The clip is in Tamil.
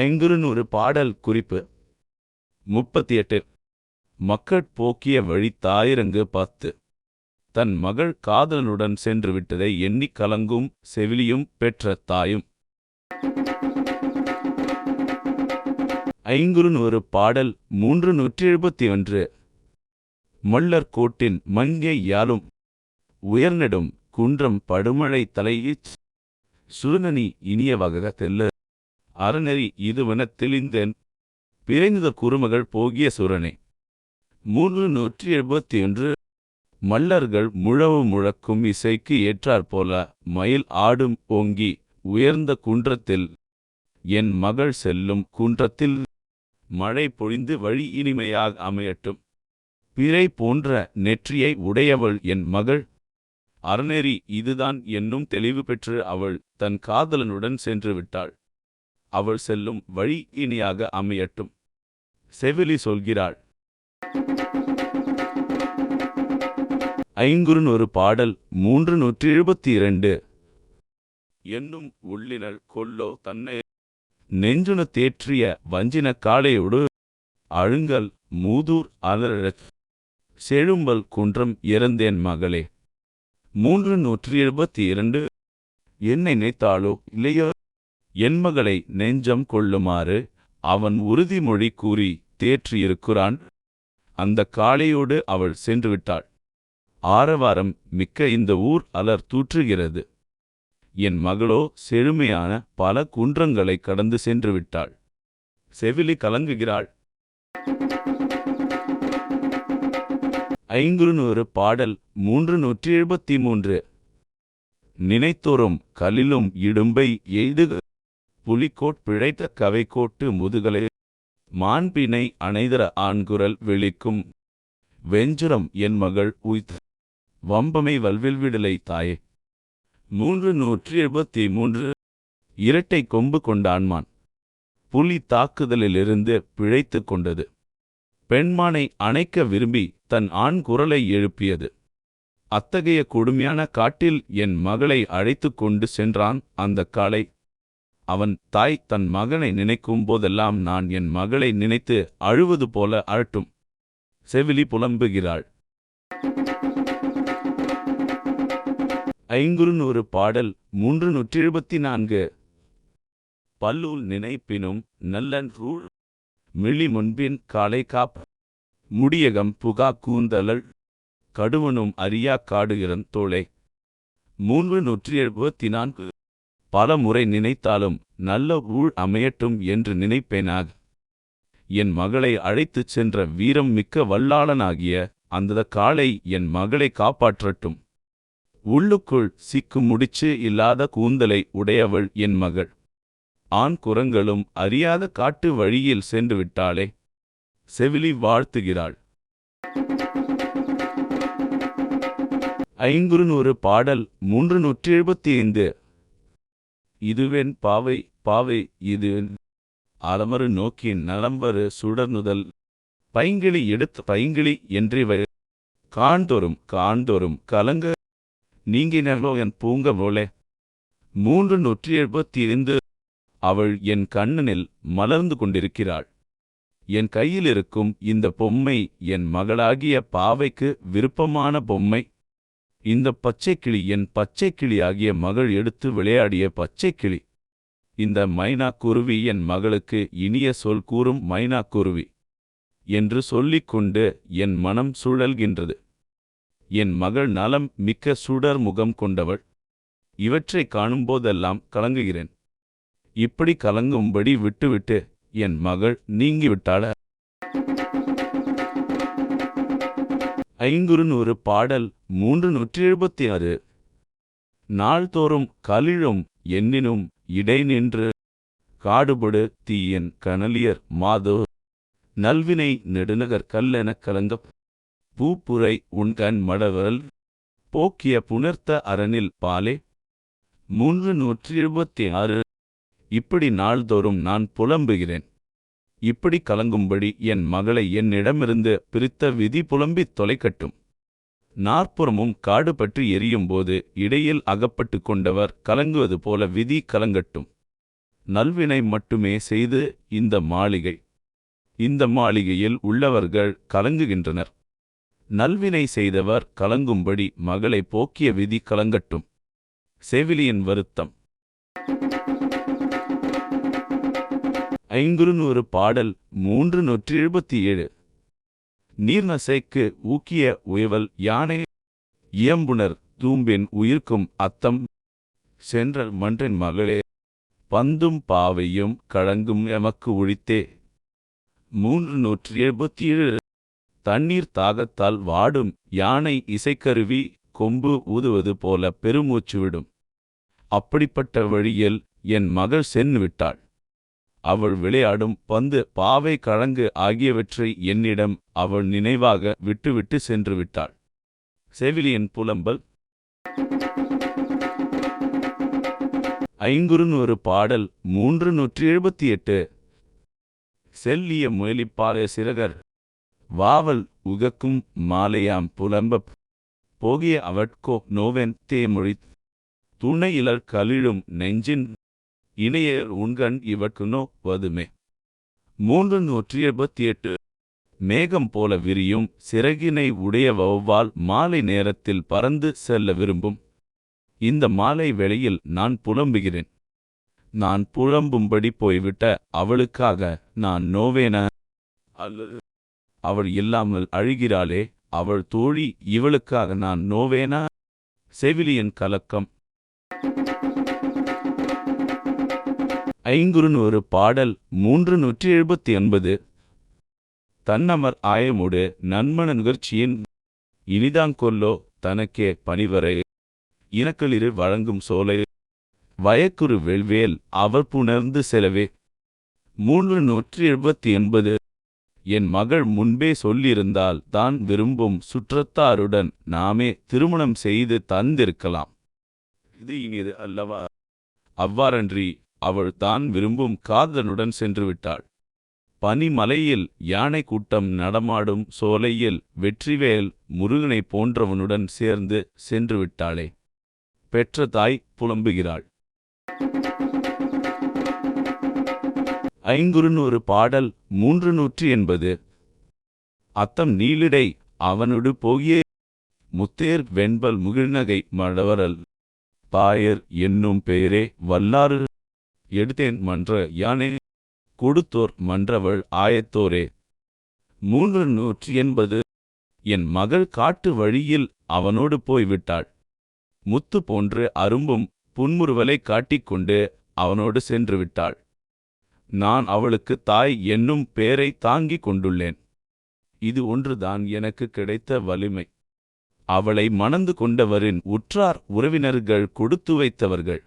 ஐங்குறுநூறு பாடல் குறிப்பு. முப்பத்தி எட்டு மக்கட் போக்கிய வழி தாயிரங்கு பத்து. தன் மகள் காதலனுடன் சென்று விட்டதை எண்ணி கலங்கும் செவிலியும் பெற்ற தாயும். ஐங்குறுநூறு பாடல் மூன்று நூற்றி எழுபத்தி ஒன்று மல்லர் கோட்டின் மங்கை யாலும் உயர்நெடும் குன்றம் படுமழை தலையீச். சுருநனி இனிய வகக தெல்ல. அறநெறி இதுவெனத் தெளிந்தேன். பிறைந்த குறுமகள் போகிய சுரனே. மூன்று நூற்றி எழுபத்தி ஒன்று மல்லர்கள் முழவு முழக்கும் இசைக்கு ஏற்றாற்போல மயில் ஆடும் ஓங்கி உயர்ந்த குன்றத்தில். என் மகள் செல்லும் குன்றத்தில் மழை பொழிந்து வழி இனிமையாக அமையட்டும். பிறை போன்ற நெற்றியை உடையவள் என் மகள். அறநெறி இதுதான் என்னும் தெளிவு பெற்று அவள் தன் காதலனுடன் சென்று விட்டாள். அவள் செல்லும் வழி இனியாக அமையட்டும். செவிலி சொல்கிறாள். ஐங்குறுநூறு பாடல் மூன்று நூற்றி எழுபத்தி இரண்டு என்னும் உள்ளினல் கொல்லோ தன்னை. நெஞ்சுன தேற்றிய வஞ்சின காளையோடு அழுங்கல் மூதூர் அதர செழும்பல் குன்றம் இறந்தேன் மகளே. மூன்று நூற்றி எழுபத்தி இரண்டு என்னை நினைத்தாலோ இல்லையோ? என் மகளை நெஞ்சம் கொள்ளுமாறு அவன் உறுதிமொழி கூறி தேற்றியிருக்கிறான். அந்த காளையோடு அவள் சென்றுவிட்டாள். ஆரவாரம் மிக்க இந்த ஊர் அலர் தூற்றுகிறது. என் மகளோ செழுமையான பல குன்றங்களை கடந்து சென்று விட்டாள் செவிலி கலங்குகிறாள். ஐங்குறுநூறு பாடல் மூன்று நூற்றி எழுபத்தி மூன்று. நினைத்தோறும் கலிலும் இடும்பை எய்துக புலிக்கோட் பிழைத்த கவைக்கோட்டு முதுகலை மாண்பினை அணைதர ஆண்குரல் விழிக்கும். வெஞ்சுரம் என் மகள் உய்த் வம்பமை வல்வில் விடலை தாயே. மூன்று நூற்றி எழுபத்தி மூன்று. இரட்டை கொம்பு கொண்டான்மான் புலி தாக்குதலிலிருந்து பிழைத்து கொண்டது. பெண்மானை அணைக்க விரும்பி தன் ஆண் குரலை எழுப்பியது. அத்தகைய கொடுமையான காட்டில் என் மகளை அழைத்து கொண்டு சென்றான். அந்த காளை அவன் தாய் தன் மகனை நினைக்கும் போதெல்லாம் நான் என் மகளை நினைத்து அழுவது போல அழட்டும். செவிலி புலம்புகிறாள். ஐங்குறுநூறு பாடல் மூன்று நூற்றி எழுபத்தி நான்கு பல்லூல் நினைப்பினும் நல்லன் ரூழ் மிழி முன்பின் காலை காப். முடியகம் புகா கூந்தலள் கடுவனும் அறியா காடுகிறன் தோளை. மூன்று நூற்றி எழுபத்தி நான்கு பல முறை நினைத்தாலும் நல்ல ஊழ் அமையட்டும் என்று நினைப்பேனாக. என் மகளை அழைத்துச் சென்ற வீரம் மிக்க வல்லாளனாகிய அந்த காளை என் மகளை காப்பாற்றட்டும். உள்ளுக்குள் சிக்கு முடிச்சு இல்லாத கூந்தலை உடையவள் என் மகள். ஆண் குரங்களும் அறியாத காட்டு வழியில் சென்று விட்டாளே செவிலி வாழ்த்துகிறாள். ஐங்குறுநூறு பாடல் மூன்று நூற்றி எழுபத்தி ஐந்து இதுவென் பாவை பாவை இது அலமறு நோக்கி நலம்பரு சுடர்நுதல். பைங்கிளி எடுத்து பைங்கிளி என்றிவை. காண்தோறும் காண்தோறும் கலங்க. நீங்கினோ என் பூங்க போலே மூன்று நூற்றி எழுபத்தி ஐந்து அவள் என் கண்ணனில் மலர்ந்து கொண்டிருக்கிறாள். என் கையில் இருக்கும் இந்த பொம்மை என் மகளாகிய பாவைக்கு விருப்பமான பொம்மை. இந்த பச்சைக்கிளி என் பச்சைக்கிளியாகிய மகள் எடுத்து விளையாடிய பச்சைக்கிளி. இந்த மைனா குருவி என் மகளுக்கு இனிய சொல் கூறும் மைனா குருவி என்று சொல்லிக்கொண்டு என் மனம் சுழல்கின்றது. என் மகள் நலம் மிக்க சுடர் முகம் கொண்டவள். இவற்றை காணும்போதெல்லாம் கலங்குகிறேன். இப்படி கலங்கும்படி விட்டுவிட்டு என் மகள் நீங்கிவிட்டாள? ஐங்குறுநூறு பாடல் மூன்று நூற்றி எழுபத்தி ஆறு. நாள்தோறும் கலிழும் எண்ணினும் இடை நின்று காடுபடு தீயன் கனலியர் மாதோ. நல்வினை நெடுநகர் கல்லெனக் கலங்கப் பூப்புரை உண்கண் மடவல் போக்கிய புணர்த்த அரணில் பாலே. மூன்று நூற்றி எழுபத்தி ஆறு. இப்படி நாள்தோறும் நான் புலம்புகிறேன். இப்படி கலங்கும்படி என் மகளை என்னிடமிருந்து பிரித்த விதி புலம்பித் தொலைக்கட்டும். நாற்புறமும் காடு பற்றி எரியும்போது இடையில் அகப்பட்டு கொண்டவர் கலங்குவது போல விதி கலங்கட்டும். நல்வினை மட்டுமே செய்து இந்த மாளிகை. இந்த மாளிகையில் உள்ளவர்கள் கலங்குகின்றனர். நல்வினை செய்தவர் கலங்கும்படி மகளை போக்கிய விதி கலங்கட்டும். செவிலியின் வருத்தம். ஐங்குறுநூறு பாடல் மூன்று நூற்றி எழுபத்தி ஏழு. நீர்நசைக்கு ஊக்கிய உயவல் யானை. இயம்புணர் தூம்பின் உயிர்க்கும் அத்தம். சென்றல் மன்றின் மகளே பந்தும் பாவையும் கழங்கும் எமக்கு ஒழித்தே. மூன்று நூற்றி எழுபத்தி ஏழு. தண்ணீர் தாகத்தால் வாடும் யானை இசைக்கருவி கொம்பு ஊதுவது போல பெருமூச்சு விடும். அப்படிப்பட்ட வழியில் என் மகள் சென்று விட்டாள் அவள் விளையாடும் பந்து பாவை கழங்கு ஆகியவற்றை என்னிடம் அவள் நினைவாக விட்டுவிட்டு சென்று விட்டாள் செவிலியன் புலம்பல். ஐங்குறுநூறு பாடல் மூன்று நூற்றி எழுபத்தி எட்டு செல்லிய முயலிப்பாளைய சிறகர். வாவல் உகக்கும் மாலையாம் புலம்பப். போகிய அவட்கோ நோவென் தேமொழி துணையிலர் கலிழும் நெஞ்சின் இணைய உண்கண் இவட்கு வதுமே மூன்று நூற்றி எழுபத்தி எட்டு மேகம் போல விரியும் சிறகினை உடைய வௌவால் மாலை நேரத்தில் பறந்து செல்ல விரும்பும். இந்த மாலை வேளையில் நான் புலம்புகிறேன். நான் புலம்பும்படி போய்விட்ட அவளுக்காக நான் நோவேன? அல்லது அவள் இல்லாமல் அழுகிறாளே அவள் தோழி இவளுக்காக நான் நோவேனா? செவிலியன் கலக்கம். ஐங்குறுநூறு பாடல் மூன்று நூற்றி எழுபத்தி ஒன்பது. தன்னமர் ஆயமுடு நன்மன நுகர்ச்சியின் இனிதாங்கொல்லோ தனக்கே பணிவரை. இனக்களிரு வழங்கும் சோலை. வயக்குறு வெள்வேல் அவர் புணர்ந்து செலவே. மூன்று நூற்றி எழுபத்தி எண்பது என் மகள் முன்பே சொல்லியிருந்தால் தான் விரும்பும் சுற்றத்தாருடன் நாமே திருமணம் செய்து தந்திருக்கலாம். இது இனிது அல்லவா? அவ்வாறன்றி அவள் தான் விரும்பும் காதலனுடன் சென்றுவிட்டாள். பனிமலையில் யானை கூட்டம் நடமாடும் சோலையில் வெற்றிவேல் முருகனை போன்றவனுடன் சேர்ந்து சென்றுவிட்டாளே. பெற்ற தாய் புலம்புகிறாள். ஐங்குறுநூறு பாடல் மூன்று நூற்றி எண்பது. அத்தம் நீளிடை அவனுடு போகியே. முத்தேர் வெண்பல் முகிழ்நகை மழவரல் பாயர் என்னும் பெயரே வல்லாறு. எடுத்தேன் மன்ற யானே கொடுத்தோர் மன்றவள் ஆயத்தோரே. மூன்று நூற்றி எண்பது. என் மகள் காட்டு வழியில் அவனோடு போய்விட்டாள். முத்து போன்று அரும்பும் புன்முறுவலை காட்டிக்கொண்டு அவனோடு சென்று விட்டாள் நான் அவளுக்கு தாய் என்னும் பெயரை தாங்கிக் கொண்டுள்ளேன். இது ஒன்றுதான் எனக்கு கிடைத்த வலிமை. அவளை மணந்து கொண்டவரின் உற்றார் உறவினர்கள் கொடுத்து வைத்தவர்கள்.